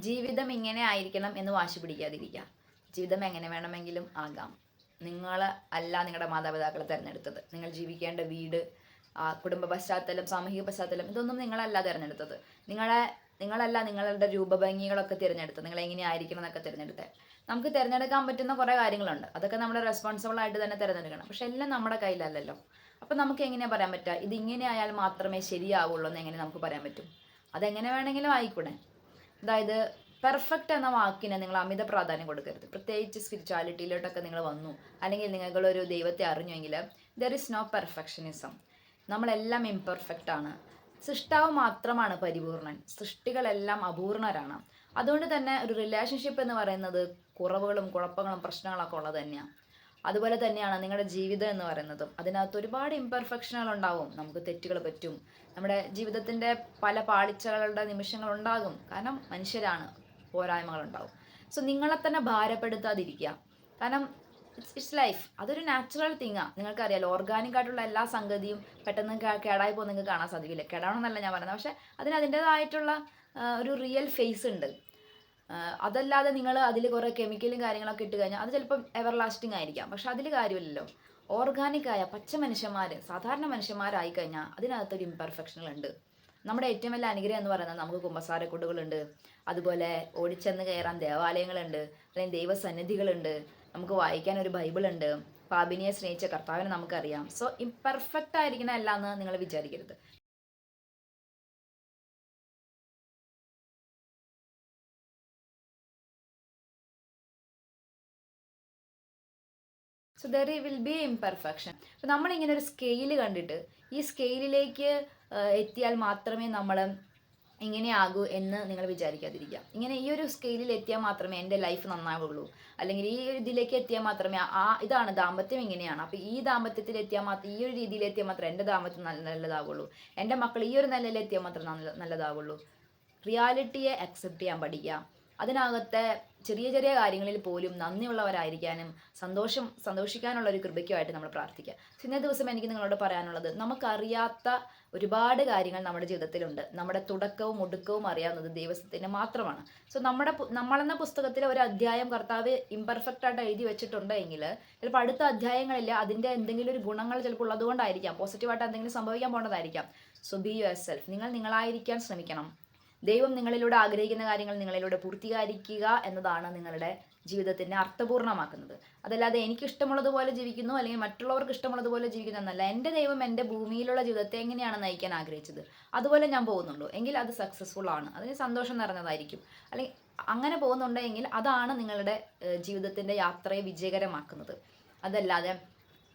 ജീവിതം ഇങ്ങനെ ആയിരിക്കണം എന്ന് വാശി പിടിക്കാതിരിക്കുക. ജീവിതം എങ്ങനെ വേണമെങ്കിലും ആകാം. നിങ്ങൾ അല്ല നിങ്ങളുടെ മാതാപിതാക്കളെ തിരഞ്ഞെടുത്തത്. നിങ്ങൾ ജീവിക്കേണ്ട വീട് കുടുംബ പശ്ചാത്തലം സാമൂഹിക പശ്ചാത്തലം ഇതൊന്നും നിങ്ങളല്ല തിരഞ്ഞെടുത്തത്. നിങ്ങളെ നിങ്ങളല്ല നിങ്ങളുടെ രൂപഭംഗികളൊക്കെ തിരഞ്ഞെടുത്തത്. നിങ്ങൾ എങ്ങനെ ആയിരിക്കണം എന്നൊക്കെ തിരഞ്ഞെടുത്തത് നമുക്ക് തിരഞ്ഞെടുക്കാൻ പറ്റുന്ന കുറേ കാര്യങ്ങളുണ്ട്. അതൊക്കെ നമ്മൾ റെസ്പോൺസിബിൾ ആയിട്ട് തന്നെ തിരഞ്ഞെടുക്കണം. പക്ഷെ എല്ലാം നമ്മുടെ കയ്യിലല്ലല്ലോ. അപ്പം നമുക്ക് എങ്ങനെയാ പറയാൻ പറ്റുക? ഇത് ഇങ്ങനെ ആയാൽ മാത്രമേ ശരിയാവുള്ളൂ എന്ന് എങ്ങനെ നമുക്ക് പറയാൻ പറ്റും? അതെങ്ങനെ വേണമെങ്കിലും ആയിക്കൂടെ? അതായത് പെർഫെക്റ്റ് എന്ന വാക്കിനെ നിങ്ങൾ അമിത പ്രാധാന്യം കൊടുക്കരുത്. പ്രത്യേകിച്ച് സ്പിരിച്വാലിറ്റിയിലോട്ടൊക്കെ നിങ്ങൾ വന്നു. അല്ലെങ്കിൽ നിങ്ങളൊരു ദൈവത്തെ അറിഞ്ഞുവെങ്കിൽ ദർ ഇസ് നോ പെർഫെക്ഷനിസം നമ്മളെല്ലാം ഇംപെർഫെക്റ്റ് ആണ്. സൃഷ്ടാവ് മാത്രമാണ് പരിപൂർണൻ. സൃഷ്ടികളെല്ലാം അപൂർണരാണ്. അതുകൊണ്ട് തന്നെ ഒരു റിലേഷൻഷിപ്പ് എന്ന് പറയുന്നത് കുറവുകളും കുഴപ്പങ്ങളും പ്രശ്നങ്ങളൊക്കെ ഉള്ളത് തന്നെയാണ് അതുപോലെ തന്നെയാണ് നിങ്ങളുടെ ജീവിതം എന്ന് പറയുന്നതും. അതിനകത്ത് ഒരുപാട് ഇംപെർഫെക്ഷനുകൾ ഉണ്ടാവും. നമുക്ക് തെറ്റുകൾ പറ്റും. നമ്മുടെ ജീവിതത്തിന്റെ പല പാളിച്ചകളുടെ നിമിഷങ്ങൾ ഉണ്ടാകും. കാരണം മനുഷ്യരാണ്. പോരായ്മകൾ ഉണ്ടാവും. സോ നിങ്ങളെ തന്നെ ഭാരപ്പെടുത്താതിരിക്കുക. കാരണം ഇറ്റ്സ് ഇറ്റ്സ് ലൈഫ് അതൊരു നാച്ചുറൽ തിങ്ങാണ് നിങ്ങൾക്കറിയാലോ ഓർഗാനിക് ആയിട്ടുള്ള എല്ലാ സംഗതിയും പെട്ടെന്ന് കേടായി പോകുന്ന നിങ്ങൾക്ക് കാണാൻ സാധിക്കില്ല. കേടാണെന്നല്ല ഞാൻ പറയുന്നത്. പക്ഷേ അതിന് അതിന്റെതായിട്ടുള്ള ഒരു റിയൽ ഫേസ് ഉണ്ട്. അതല്ലാതെ നിങ്ങൾ അതിൽ കുറേ കെമിക്കലും കാര്യങ്ങളൊക്കെ ഇട്ട് കഴിഞ്ഞാൽ അത് ചിലപ്പം എവർ ലാസ്റ്റിംഗ് ആയിരിക്കാം. പക്ഷെ അതിൽ കാര്യമില്ലല്ലോ. ഓർഗാനിക് ആയ പച്ച മനുഷ്യന്മാർ സാധാരണ മനുഷ്യന്മാരായി കഴിഞ്ഞാൽ അതിനകത്തൊരു ഇമ്പെർഫെക്ഷനുകളുണ്ട് നമ്മുടെ ഏറ്റവും വലിയ അനുഗ്രഹം എന്ന് പറയുന്നത് നമുക്ക് കുമ്പസാരക്കൂടുകളുണ്ട് അതുപോലെ ഓടിച്ചെന്ന് കയറാൻ ദേവാലയങ്ങളുണ്ട് അല്ലെങ്കിൽ ദൈവസന്നിധികളുണ്ട് നമുക്ക് വായിക്കാൻ ഒരു ബൈബിളുണ്ട് പാപിനിയെ സ്നേഹിച്ച കർത്താവിനെ നമുക്കറിയാം. സോ ഇംപെർഫെക്റ്റ് ആയിരിക്കണ അല്ല എന്ന് നിങ്ങൾ വിചാരിക്കരുത്. So there will be imperfection അപ്പോൾ നമ്മളിങ്ങനെ ഒരു സ്കെയിൽ കണ്ടിട്ട് ഈ സ്കെയിലിലേക്ക് എത്തിയാൽ മാത്രമേ നമ്മൾ ഇങ്ങനെയാകൂ എന്ന് നിങ്ങൾ വിചാരിക്കാതിരിക്കുക. ഇങ്ങനെ ഈ ഒരു സ്കെയിലിൽ എത്തിയാൽ മാത്രമേ എന്റെ ലൈഫ് നന്നാവുള്ളൂ. അല്ലെങ്കിൽ ഈ ഒരു ഇതിലേക്ക് എത്തിയാൽ മാത്രമേ ആ ഇതാണ് ദാമ്പത്യം ഇങ്ങനെയാണ്. അപ്പോൾ ഈ ദാമ്പത്യത്തിൽ എത്തിയാൽ മാത്രം ഈ ഒരു രീതിയിൽ എത്തിയാൽ മാത്രമേ എന്റെ ദാമ്പത്യം നല്ല നല്ലതാവുള്ളൂ. എന്റെ മക്കൾ ഈ ഒരു നിലയിൽ എത്തിയാൽ നല്ല നല്ലതാവുള്ളൂ. റിയാലിറ്റിയെ അക്സെപ്റ്റ് ചെയ്യാൻ പഠിക്കുക. അതിനകത്തെ ചെറിയ ചെറിയ കാര്യങ്ങളിൽ പോലും നന്ദിയുള്ളവരായിരിക്കാനും സന്തോഷം സന്തോഷിക്കാനുള്ള ഒരു കൃപയ്ക്കുമായിട്ട് നമ്മൾ പ്രാർത്ഥിക്കുക. ഇന്നേ ദിവസം എനിക്ക് നിങ്ങളോട് പറയാനുള്ളത് നമുക്കറിയാത്ത ഒരുപാട് കാര്യങ്ങൾ നമ്മുടെ ജീവിതത്തിലുണ്ട്. നമ്മുടെ തുടക്കവും ഒടുക്കവും അറിയാവുന്നത് ദൈവത്തിന് മാത്രമാണ്. സോ നമ്മുടെ നമ്മളെന്ന പുസ്തകത്തിലെ ഒരു അധ്യായം കർത്താവ് ഇംപെർഫെക്റ്റ് ആയിട്ട് എഴുതി വെച്ചിട്ടുണ്ടെങ്കിൽ ചിലപ്പോൾ അടുത്ത അധ്യായങ്ങളിൽ അതിന്റെ എന്തെങ്കിലും ഒരു ഗുണങ്ങൾ ചിലപ്പോൾ ഉള്ളതുകൊണ്ടായിരിക്കാം. പോസിറ്റീവായിട്ട് എന്തെങ്കിലും സംഭവിക്കാൻ പോകേണ്ടതായിരിക്കാം സോ ബി യുവർ സെൽഫ് നിങ്ങൾ നിങ്ങളായിരിക്കാൻ ശ്രമിക്കണം. ദൈവം നിങ്ങളിലൂടെ ആഗ്രഹിക്കുന്ന കാര്യങ്ങൾ നിങ്ങളിലൂടെ പൂർത്തീകരിക്കുക എന്നതാണ് നിങ്ങളുടെ ജീവിതത്തിനെ അർത്ഥപൂർണമാക്കുന്നത് അതല്ലാതെ എനിക്ക് ഇഷ്ടമുള്ളതുപോലെ ജീവിക്കുന്നു അല്ലെങ്കിൽ മറ്റുള്ളവർക്ക് ഇഷ്ടമുള്ളതുപോലെ ജീവിക്കുന്നു എന്നല്ല. എന്റെ ദൈവം എന്റെ ഭൂമിയിലുള്ള ജീവിതത്തെ എങ്ങനെയാണ് നയിക്കാൻ ആഗ്രഹിച്ചത്? അതുപോലെ ഞാൻ പോകുന്നുള്ളൂ. എങ്കിൽ അത് സക്സസ്ഫുൾ ആണ്. അതിന് സന്തോഷം നിറഞ്ഞതായിരിക്കും. അല്ലെങ്കിൽ അങ്ങനെ പോകുന്നുണ്ടെങ്കിൽ അതാണ് നിങ്ങളുടെ ജീവിതത്തിന്റെ യാത്രയെ വിജയകരമാക്കുന്നത്. അതല്ലാതെ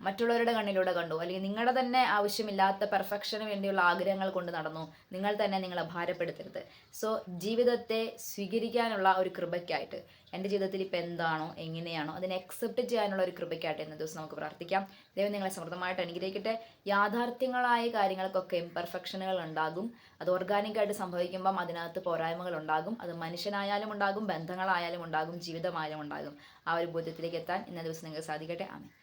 മറ്റുള്ളവരുടെ കണ്ണിലൂടെ കണ്ടു. അല്ലെങ്കിൽ നിങ്ങളുടെ തന്നെ ആവശ്യമില്ലാത്ത പെർഫെക്ഷന് വേണ്ടിയുള്ള ആഗ്രഹങ്ങൾ കൊണ്ട് നടന്നു. നിങ്ങൾ തന്നെ നിങ്ങളെ ഭാരപ്പെടുത്തരുത്. സോ ജീവിതത്തെ സ്വീകരിക്കാനുള്ള ഒരു കൃപയ്ക്കായിട്ട് എന്റെ ജീവിതത്തിൽ ഇപ്പം എന്താണോ എങ്ങനെയാണോ അതിനെ അക്സെപ്റ്റ് ചെയ്യാനുള്ള ഒരു കൃപയ്ക്കായിട്ട് എന്ന ദിവസം നമുക്ക് പ്രാർത്ഥിക്കാം. ദൈവം നിങ്ങളെ സമൃദ്ധമായിട്ട് അനുഗ്രഹിക്കട്ടെ. യാഥാർത്ഥ്യങ്ങളായ കാര്യങ്ങൾക്കൊക്കെ ഇംപെർഫെക്ഷനുകൾ ഉണ്ടാകും. അത് ഓർഗാനിക്കായിട്ട് സംഭവിക്കുമ്പം അതിനകത്ത് പോരായ്മകൾ ഉണ്ടാകും. അത് മനുഷ്യനായാലും ഉണ്ടാകും ബന്ധങ്ങളായാലും ഉണ്ടാകും ജീവിതമായാലും ഉണ്ടാകും. ആ ഒരു ബോധ്യത്തിലേക്ക് എത്താൻ ഇന്ന ദിവസം നിങ്ങൾക്ക് സാധിക്കട്ടെ. ആമേ